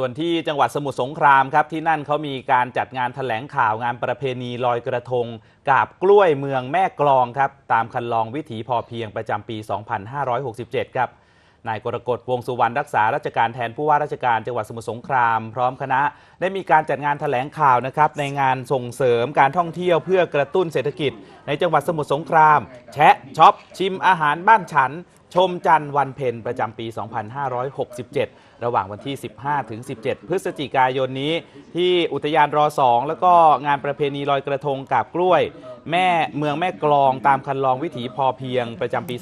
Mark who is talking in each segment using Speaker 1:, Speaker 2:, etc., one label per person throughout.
Speaker 1: ส่วนที่จังหวัดสมุทรสงครามครับที่นั่นเขามีการจัดงานแถลงข่าวงานประเพณีลอยกระทง กาบกล้วยเมืองแม่กลองครับตามคันลองวิถีพอเพียงประจำปี 2567 ครับนายกรกฎวงสุวรรณรักษาราชการแทนผู้ว่าราชการจังหวัดสมุทรสงคราม พร้อมคณะได้มีการจัดงานแถลงข่าวนะครับในงานส่งเสริมการท่องเที่ยวเพื่อกระตุ้นเศรษฐกิจ ในจังหวัดสมุทรสงคราม แชะช็อปชิมอาหารบ้านฉัน ชมจันทร์วันเพ็ญประจำปี 2567 ระหว่างวันที่ 15 ถึง 17 พฤศจิกายนนี้ ที่อุทยานรอ2แล้วก็งานประเพณีลอยกระทงกาบกล้วย แม่เมืองแม่กลองตามคันลองวิถีพอเพียงประจำปี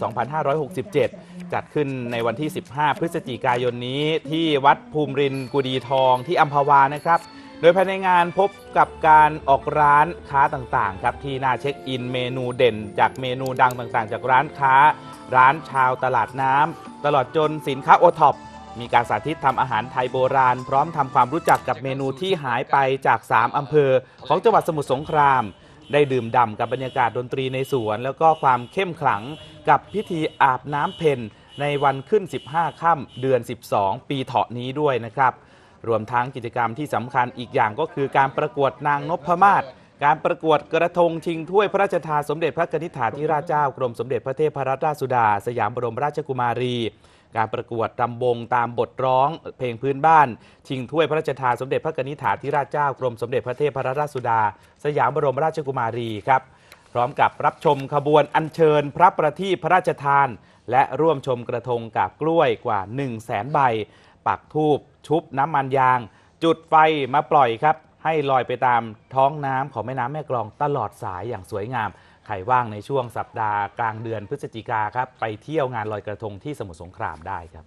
Speaker 1: 2567 จัดขึ้นในวันที่ 15 พฤศจิกายนนี้ ที่วัดภูมิรินกุดีทองที่อัมพวานะครับ โดยภายในงานพบกับการออกร้านค้าต่างๆครับที่น่าเช็คอินเมนูเด่น จากเมนูดังต่างๆ จากร้านค้า ร้านชาวตลาดน้ำตลอดจนสินค้าโอท็อปมีการสาธิตทำอาหารไทยโบราณ พร้อมทำความรู้จักกับเมนูที่หายไปจาก 3 อำเภอ ของจังหวัดสมุทรสงคราม ได้ดื่มด่ำกับบรรยากาศดนตรีในสวน แล้วก็ความเข้มขลังกับพิธีอาบน้ำเพ็ญในวันขึ้น 15 ค่ำเดือน 12 ปีเถาะนี้ด้วยนะครับ รวมทั้งกิจกรรมที่สำคัญอีกอย่างก็คือการประกวดนางนพมาศการประกวดกระทงชิงถ้วยพระราชทานสมเด็จพระนิธิถาธิราชเจ้ากรมสมเด็จพระเทพรัตนราชสุดา สยามบรมราชกุมารี การประกวดรำวงตามบทร้องเพลงพื้นบ้าน ชิงถ้วยพระราชทานสมเด็จพระนิธิถาธิราชเจ้ากรมสมเด็จพระเทพรัตนราชสุดา สยามบรมราชกุมารีครับ พร้อมกับรับชมขบวนอัญเชิญพระประทีปพระราชทาน และร่วมชมกระทงกาบกล้วยกว่า 1 0 0 0 0แสนใบ ปักทูบชุบน้ำมันยาง จุดไฟมาปล่อยครับ ให้ลอยไปตามท้องน้ำของแม่น้ำแม่กลองตลอดสายอย่างสวยงามใครว่างในช่วงสัปดาห์กลางเดือนพฤศจิกาครับ ไปเที่ยวงานลอยกระทงที่สมุทรสงครามได้ครับ